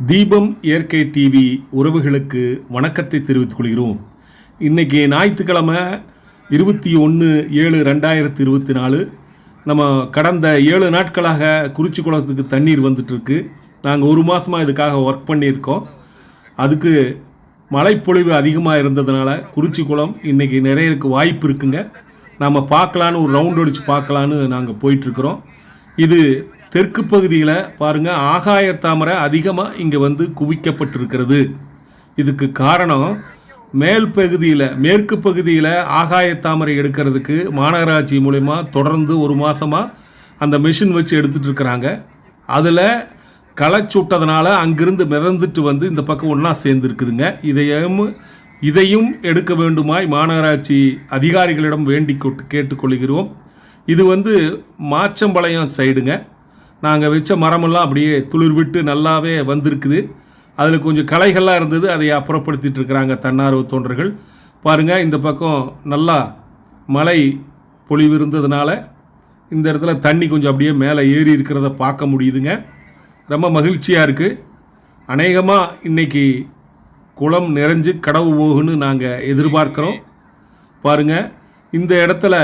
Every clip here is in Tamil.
தீபம் இயற்கை டிவி உறவுகளுக்கு வணக்கத்தை தெரிவித்துக் கொள்கிறோம். இன்றைக்கி ஞாயிற்றுக்கிழமை இருபத்தி ஒன்று ஏழு ரெண்டாயிரத்தி இருபத்தி நாலு. நம்ம கடந்த ஏழு நாட்களாக குறிச்சி குளத்துக்கு தண்ணீர் வந்துட்டுருக்கு. நாங்கள் ஒரு மாதமாக இதுக்காக ஒர்க் பண்ணியிருக்கோம். அதுக்கு மழைப்பொழிவு அதிகமாக இருந்ததுனால குறிச்சி குளம் இன்றைக்கி நிறையருக்கு வாய்ப்பு இருக்குங்க. நாம் பார்க்கலான்னு ஒரு ரவுண்ட் அடித்து பார்க்கலான்னு நாங்கள் போயிட்டுருக்குறோம். இது தெற்கு பகுதியில் பாருங்கள் ஆகாய தாமரை அதிகமாக இங்கே வந்து குவிக்கப்பட்டிருக்கிறது. இதுக்கு காரணம் மேல் பகுதியில் மேற்கு பகுதியில் ஆகாய தாமரை எடுக்கிறதுக்கு மாநகராட்சி மூலயமா தொடர்ந்து ஒரு மாதமாக அந்த மிஷின் வச்சு எடுத்துகிட்டு இருக்கிறாங்க. அதில் களை சுட்டதுனால அங்கிருந்து மிதந்துட்டு வந்து இந்த பக்கம் ஒன்றா சேர்ந்துருக்குதுங்க. இதையும் இதையும் எடுக்க வேண்டுமாய் மாநகராட்சி அதிகாரிகளிடம் வேண்டி கொட்டு கேட்டுக்கொள்கிறோம் இது வந்து மாச்சம்பாளையம் சைடுங்க நாங்கள் வச்ச மரமெல்லாம் அப்படியே துளிர் விட்டு நல்லாவே வந்திருக்குது. அதில் கொஞ்சம் களைகள்லாம் இருந்தது அதை அப்புறப்படுத்திட்டு இருக்கிறாங்க தன்னார்வ தொண்டர்கள். பாருங்கள் இந்த பக்கம் நல்லா மழை பொழிவு இருந்ததுனால இந்த இடத்துல தண்ணி கொஞ்சம் அப்படியே மேலே ஏறி இருக்கிறத பார்க்க முடியுதுங்க. ரொம்ப மகிழ்ச்சியாக இருக்குது அநேகமாக இன்னைக்கு குளம் நிறைஞ்சு கடவு போகுன்னு நாங்கள் எதிர்பார்க்குறோம். பாருங்கள் இந்த இடத்துல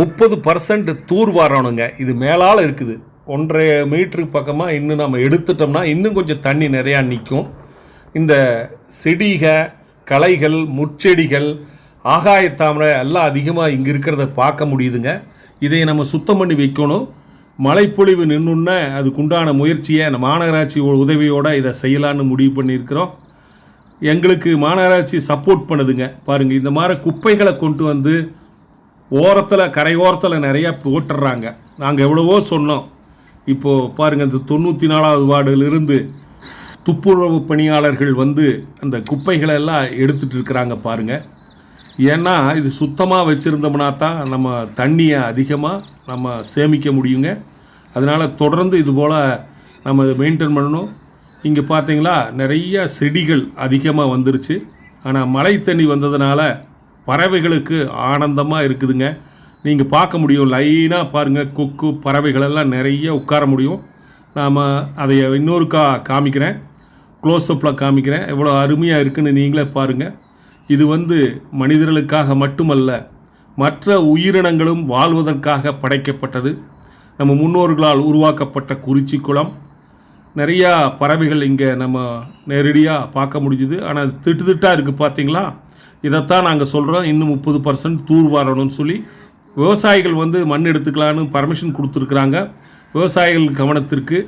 முப்பது பர்சன்ட் தூர் வரணுங்க. இது மேலால் இருக்குது. ஒன்றரை மீட்டருக்கு பக்கமாக இன்னும் நம்ம எடுத்துட்டோம்னா இன்னும் கொஞ்சம் தண்ணி நிறையா நிற்கும். இந்த செடிக களைகள் முட்செடிகள் ஆகாயத்தாமரை எல்லாம் அதிகமாக இங்கே இருக்கிறத பார்க்க முடியுதுங்க. இதை நம்ம சுத்தம் பண்ணி வைக்கணும். மழைப்பொழிவு நின்றுன்னு அதுக்குண்டான முயற்சியை நம்ம மாநகராட்சி உதவியோடு இதை செய்யலான்னு முடிவு பண்ணியிருக்கிறோம். எங்களுக்கு மாநகராட்சி சப்போர்ட் பண்ணுதுங்க. பாருங்கள் இந்த மாதிரி குப்பைகளை கொண்டு வந்து ஓரத்தில் கரையோரத்தில் நிறையா போட்டுடுறாங்க. நாங்கள் எவ்வளவோ சொன்னோம். இப்போது பாருங்கள் இந்த தொண்ணூற்றி நாலாவது வார்டிலிருந்து துப்புரவு பணியாளர்கள் வந்து அந்த குப்பைகளை எல்லாம் எடுத்துகிட்டு இருக்கிறாங்க பாருங்கள் ஏன்னா இது சுத்தமாக வச்சுருந்தோம்னா தான் நம்ம தண்ணியை அதிகமாக நம்ம சேமிக்க முடியுங்க. அதனால் தொடர்ந்து இது போல் நம்ம இதை மெயின்டைன் பண்ணணும். இங்கே பார்த்தீங்களா நிறைய செடிகள் அதிகமாக வந்துருச்சு. ஆனால் மழை தண்ணி வந்ததுனால பறவைகளுக்கு ஆனந்தமாக இருக்குதுங்க. நீங்கள் பார்க்க முடியும் லைனாக பாருங்கள் கொக்கு பறவைகளெல்லாம் நிறைய உட்கார முடியும். நாம் அதை இன்னொரு கா காமிக்கிறேன். க்ளோஸ்அப்பில் காமிக்கிறேன். எவ்வளோ அருமையாக இருக்குன்னு நீங்களே பாருங்கள் இது வந்து மனிதர்களுக்காக மட்டுமல்ல மற்ற உயிரினங்களும் வாழ்வதற்காக படைக்கப்பட்டது. நம்ம முன்னோர்களால் உருவாக்கப்பட்ட குறிச்சி குளம். நிறையா பறவைகள் இங்கே நம்ம நேரடியாக பார்க்க முடிஞ்சுது. ஆனால் அது திட்டு திட்டாக இருக்குது பார்த்தீங்களா? இதைத்தான் நாங்கள் சொல்கிறோம் இன்னும் முப்பது பர்சன்ட் தூர் வரணும்னு சொல்லி. விவசாயிகள் வந்து மண் எடுத்துக்கலான்னு பர்மிஷன் கொடுத்துருக்குறாங்க. விவசாயிகள் கவனத்திற்கு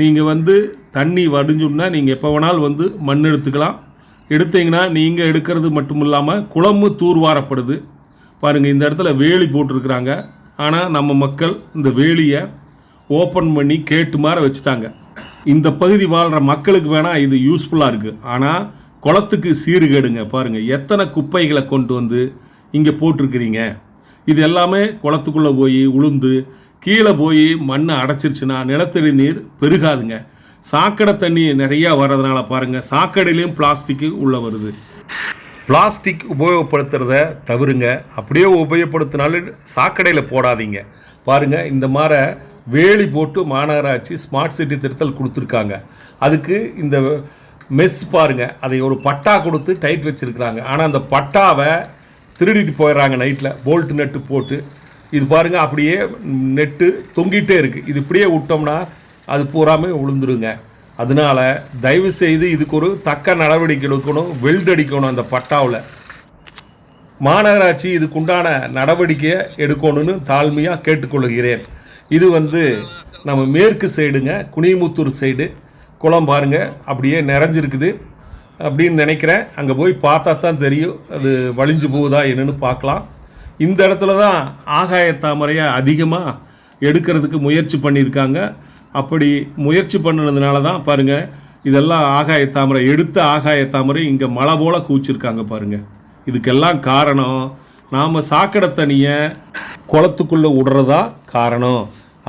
நீங்கள் வந்து தண்ணி வடிஞ்சோம்னா நீங்கள் எப்போ வேணாலும் வந்து மண் எடுத்துக்கலாம். எடுத்தீங்கன்னா நீங்கள் எடுக்கிறது மட்டும் இல்லாமல் குளமு தூர்வாரப்படுது. பாருங்கள் இந்த இடத்துல வேலி போட்டிருக்கிறாங்க. ஆனால் நம்ம மக்கள் இந்த வேலியை ஓப்பன் பண்ணி கேட்டு மாற வச்சுட்டாங்க. இந்த பகுதி வாழ்கிற மக்களுக்கு வேணால் இது யூஸ்ஃபுல்லாக இருக்குது ஆனால் குளத்துக்கு சீர்கேடுங்க பாருங்கள் எத்தனை குப்பைகளை கொண்டு வந்து இங்கே போட்டிருக்கிறீங்க? இது எல்லாமே குளத்துக்குள்ளே போய் உளுந்து கீழே போய் மண்ணை அடைச்சிருச்சுன்னா நிலத்தடி நீர் பெருகாதுங்க. சாக்கடை தண்ணி நிறையா வர்றதுனால பாருங்கள் சாக்கடையிலையும் பிளாஸ்டிக்கு உள்ளே வருது. பிளாஸ்டிக் உபயோகப்படுத்துகிறத தவிருங்க. அப்படியே உபயோகப்படுத்தினாலும் சாக்கடையில் போடாதீங்க. பாருங்கள் இந்த மாதிரி வேலி போட்டு மாநகராட்சி ஸ்மார்ட் சிட்டி திருத்தல் கொடுத்துருக்காங்க. அதுக்கு இந்த மெஸ் பாருங்கள் அதை ஒரு பட்டா கொடுத்து டைட் வச்சுருக்கிறாங்க. ஆனால் அந்த பட்டாவை திருடிட்டு போயிடுறாங்க நைட்டில் போல்ட்டு நெட்டு போட்டு. இது பாருங்கள் அப்படியே நெட்டு தொங்கிட்டே இருக்குது இது இப்படியே விட்டோம்னா அது பூராமே விழுந்துருங்க அதனால தயவு செய்து இதுக்கு ஒரு தக்க நடவடிக்கை எடுக்கணும். வெல்ட் அடிக்கணும் அந்த பட்டாவில். மாநகராட்சி இதுக்குண்டான நடவடிக்கையை எடுக்கணும்னு தாழ்மையாக கேட்டுக்கொள்கிறேன். இது வந்து நம்ம மேற்கு சைடுங்க குனிமுத்தூர் சைடு. குளம் பாருங்கள் அப்படியே நிறைஞ்சிருக்குது. அப்படின்னு நினைக்கிறேன். அங்கே போய் பார்த்தா தான் தெரியும். அது வழிஞ்சு போகுதா என்னென்னு பார்க்கலாம். இந்த இடத்துல தான் ஆகாய தாமரையை அதிகமாக எடுக்கிறதுக்கு முயற்சி பண்ணியிருக்காங்க. அப்படி முயற்சி பண்ணினதுனால தான் பாருங்கள் இதெல்லாம் ஆகாய தாமரை எடுத்த ஆகாய தாமரை இங்கே மழை போல் கூச்சிருக்காங்க பாருங்கள் இதுக்கெல்லாம் காரணம் நாம் சாக்கடை தண்ணியை குளத்துக்குள்ளே விடுறதா காரணம்.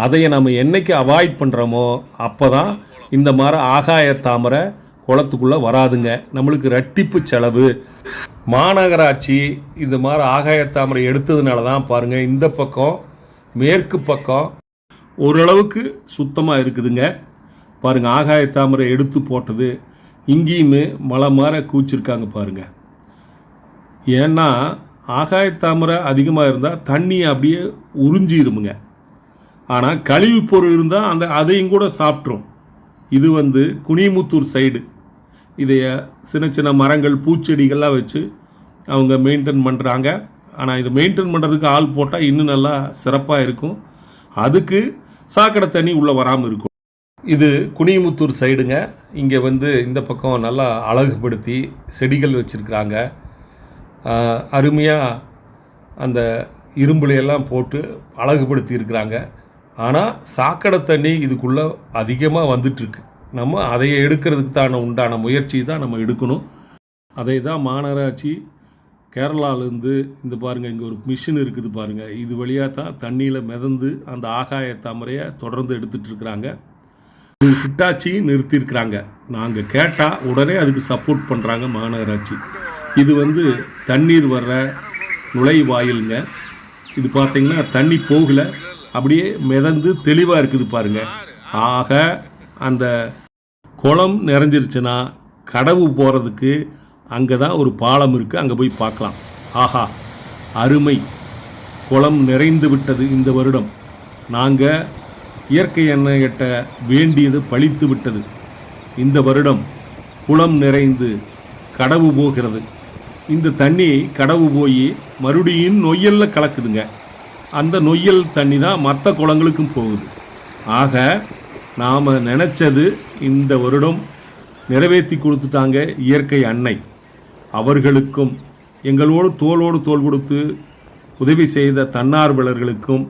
அதையை நம்ம என்னைக்கு அவாய்ட் பண்ணுறோமோ அப்போ தான் இந்த மாதிரி ஆகாய தாமரை குளத்துக்குள்ளே வராதுங்க. நம்மளுக்கு ரெட்டிப்பு செலவு. மாநகராட்சி இந்த மாதிரி ஆகாயத்தாமரை எடுத்ததுனால தான் பாருங்கள் இந்த பக்கம் மேற்கு பக்கம் ஓரளவுக்கு சுத்தமாக இருக்குதுங்க. பாருங்கள் ஆகாயத்தாமரை எடுத்து போட்டது. இங்கேயுமே மலை மாற கூச்சிருக்காங்க பாருங்கள் ஏன்னா ஆகாயத்தாமரை அதிகமாக இருந்தால் தண்ணி அப்படியே உறிஞ்சிருமுங்க. ஆனால் கழிவுப் பொருள் இருந்தால் அந்த அதையும் கூட சாப்பிட்ரும் இது வந்து குனிமுத்தூர் சைடு. இதைய சின்ன சின்ன மரங்கள் பூச்செடிகள்லாம் வச்சு அவங்க மெயின்டைன் பண்ணுறாங்க ஆனால் இது மெயின்டைன் பண்ணுறதுக்கு ஆள் போட்டால் இன்னும் நல்லா சிறப்பாக இருக்கும். அதுக்கு சாக்கடை தண்ணி உள்ளே வராமல் இருக்கும். இது குனியமுத்தூர் சைடுங்க இங்கே வந்து இந்த பக்கம் நல்லா அழகுபடுத்தி செடிகள் வச்சுருக்குறாங்க. அருமையாக அந்த இரும்புலையெல்லாம் போட்டு அழகுபடுத்தி இருக்கிறாங்க. ஆனால் சாக்கடை தண்ணி இதுக்குள்ளே அதிகமாக வந்துட்டுருக்கு நம்ம அதை எடுக்கிறதுக்கு தான உண்டான முயற்சி தான் நம்ம எடுக்கணும். அதை தான் மாநகராட்சி கேரளாவிலேருந்து இந்த பாருங்கள் இங்கே ஒரு மிஷின் இருக்குது பாருங்கள் இது வழியாக தான் தண்ணியில் மிதந்து அந்த ஆகாய தாமரையை தொடர்ந்து எடுத்துகிட்டு இருக்கிறாங்க. ஹிட்டாச்சி நிறுத்தியிருக்கிறாங்க நாங்கள் கேட்டால் உடனே அதுக்கு சப்போர்ட் பண்ணுறாங்க மாநகராட்சி. இது வந்து தண்ணீர் வர்ற நுழைவாயிலுங்க. இது பார்த்தீங்கன்னா தண்ணி போகலை. அப்படியே மிதந்து தெளிவாக இருக்குது பாருங்கள் ஆக அந்த குளம் நிறைஞ்சிருச்சுன்னா கடவு போகிறதுக்கு அங்கே தான் ஒரு பாலம் இருக்குது அங்கே போய் பார்க்கலாம். ஆஹா அருமை. குளம் நிறைந்து விட்டது இந்த வருடம். நாங்கள் இயற்கை எண்ணெய்கிட்ட வேண்டியது பழித்து விட்டது. இந்த வருடம் குளம் நிறைந்து கடவு போகிறது. இந்த தண்ணி கடவு போய் மறுபடியும் நொய்யலில் கலக்குதுங்க. அந்த நொய்யல் தண்ணி தான் மற்ற குளங்களுக்கும் போகுது. ஆக நாம் நினச்சது இந்த வருடம் நிறைவேற்றி கொடுத்துட்டாங்க இயற்கை அன்னை. அவர்களுக்கும் எங்களோடு தோளோடு தோள் கொடுத்து உதவி செய்த தன்னார்வலர்களுக்கும்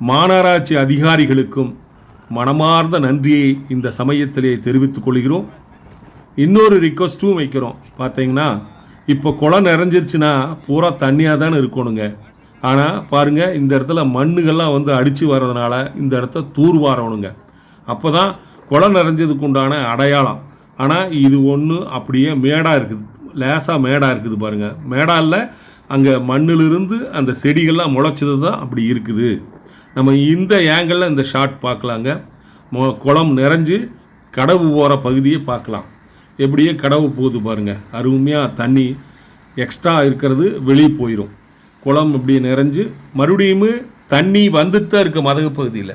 மாநகராட்சி அதிகாரிகளுக்கும் மனமார்ந்த நன்றியை இந்த சமயத்திலே தெரிவித்துக் கொள்கிறோம். இன்னொரு ரிக்வஸ்ட்டும் வைக்கிறோம். பார்த்தீங்கன்னா இப்போ குளம் நிறைஞ்சிருச்சுன்னா பூரா தண்ணியாக தானே இருக்கணுங்க. ஆனால் பாருங்கள் இந்த இடத்துல மண்ணுகள்லாம் வந்து அடித்து வர்றதுனால இந்த இடத்த தூர் வாரணுங்க அப்போ தான் குளம் நிறைஞ்சதுக்கு உண்டான அடையாளம். ஆனால் இது ஒன்று அப்படியே மேடாக இருக்குது. லேசாக மேடாக இருக்குது பாருங்கள் மேடாவில் அங்கே மண்ணிலிருந்து அந்த செடிகள்லாம் முளைச்சது தான் அப்படி இருக்குது. நம்ம இந்த ஏங்கிளில் இந்த ஷாட் பார்க்கலாங்க. மொ குளம் நிறைஞ்சு கடவு போகிற பகுதியை பார்க்கலாம். எப்படியே கடவு போகுது பாருங்கள் அருமையாக தண்ணி எக்ஸ்ட்ரா இருக்கிறது வெளியே போயிடும் குளம் இப்படி நிறைஞ்சு மறுபடியும் தண்ணி வந்துட்டு தான் இருக்குது மதகு பகுதியில்.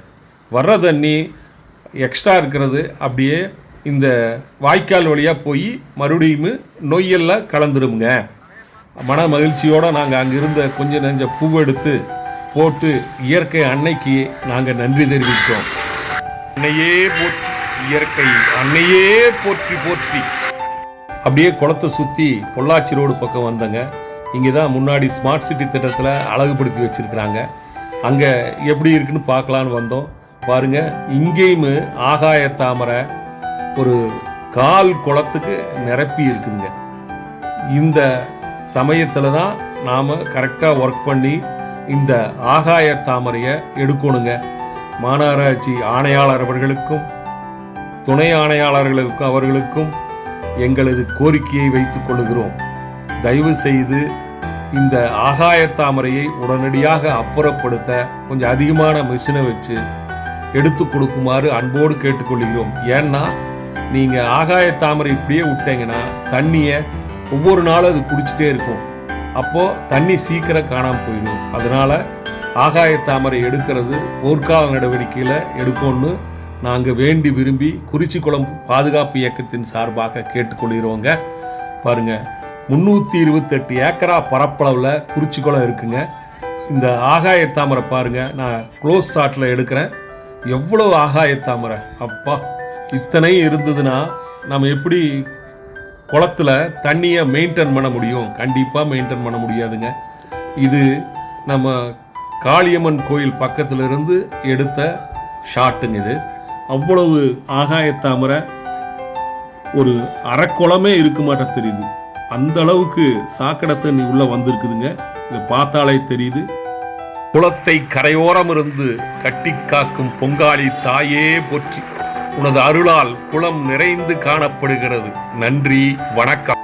வர்ற தண்ணி எக்ஸ்ட்ரா இருக்கிறது அப்படியே இந்த வாய்க்கால் வழியாக போய் மறுபடியும் நொய்யெல்லாம் கலந்துருமுங்க. மன மகிழ்ச்சியோடு நாங்கள் அங்கே இருந்த கொஞ்சம் நெஞ்ச பூவெடுத்து போட்டு இயற்கை அன்னைக்கு நாங்கள் நன்றி தெரிவித்தோம். அன்னையே போற்றி இயற்கை அன்னையே போற்றி போற்றி. அப்படியே குளத்தை சுற்றி பொள்ளாச்சி ரோடு பக்கம் வந்தங்க. இங்கே தான் முன்னாடி ஸ்மார்ட் சிட்டி திட்டத்தில் அழகுபடுத்தி வச்சுருக்குறாங்க. அங்கே எப்படி இருக்குன்னு பார்க்கலான்னு வந்தோம். பாருங்க இங்கேயும் ஆகாய தாமரை ஒரு கால் குளத்துக்கு நிரப்பி இருக்குதுங்க. இந்த சமயத்தில் தான் நாம் கரெக்டாக ஒர்க் பண்ணி இந்த ஆகாய தாமரையை எடுக்கணுங்க. மாநகராட்சி ஆணையாளர் அவர்களுக்கும் துணை ஆணையாளர்களுக்கும் அவர்களுக்கும் எங்களது கோரிக்கையை வைத்துக் கொள்கிறோம். தயவு செய்து இந்த ஆகாய தாமரையை உடனடியாக அப்புறப்படுத்த கொஞ்சம் அதிகமான மிஷினை வச்சு எடுத்து கொடுக்குமாறு அன்போடு கேட்டுக்கொள்கிறோம். ஏன்னா நீங்கள் ஆகாய தாமரை இப்படியே விட்டீங்கன்னா தண்ணியை ஒவ்வொரு நாளும் அது குடிச்சிட்டே இருக்கும். அப்போது தண்ணி சீக்கிரம் காணாமல் போயிடும். அதனால் ஆகாய தாமரை எடுக்கிறது போர்க்கால நடவடிக்கையில் எடுக்கணும்னு நாங்கள் வேண்டி விரும்பி குறிச்சிக்குளம் பாதுகாப்பு இயக்கத்தின் சார்பாக கேட்டுக்கொள்கிறோங்க. பாருங்க முந்நூற்றி இருபத்தெட்டு ஏக்கரா பரப்பளவில் குறிச்சிக்குளம் இருக்குங்க. இந்த ஆகாய தாமரை பாருங்க நான் க்ளோஸ் ஷாட்டில் எடுக்கிறேன். எவ்வளோ ஆகாய தாமரை? அப்பா இத்தனை இருந்ததுன்னா நம்ம எப்படி குளத்துல தண்ணியை மெயின்டைன் பண்ண முடியும்? கண்டிப்பாக மெயின்டைன் பண்ண முடியாதுங்க. இது நம்ம காளியம்மன் கோயில் பக்கத்தில் இருந்து எடுத்த ஷாட்டுங்க இது. அவ்வளவு ஆகாய தாமரை ஒரு அரைக்குளமே இருக்க மாட்ட தெரியுது. அந்த அளவுக்கு சாக்கடை தண்ணி உள்ளே வந்திருக்குதுங்க. இதை பார்த்தாலே தெரியுது. குளத்தை கரையோரமிருந்து கட்டிக்காக்கும் கட்டி காக்கும் பொங்காளி தாயே போற்றி. உனது அருளால் குளம் நிறைந்து காணப்படுகிறது. நன்றி வணக்கம்.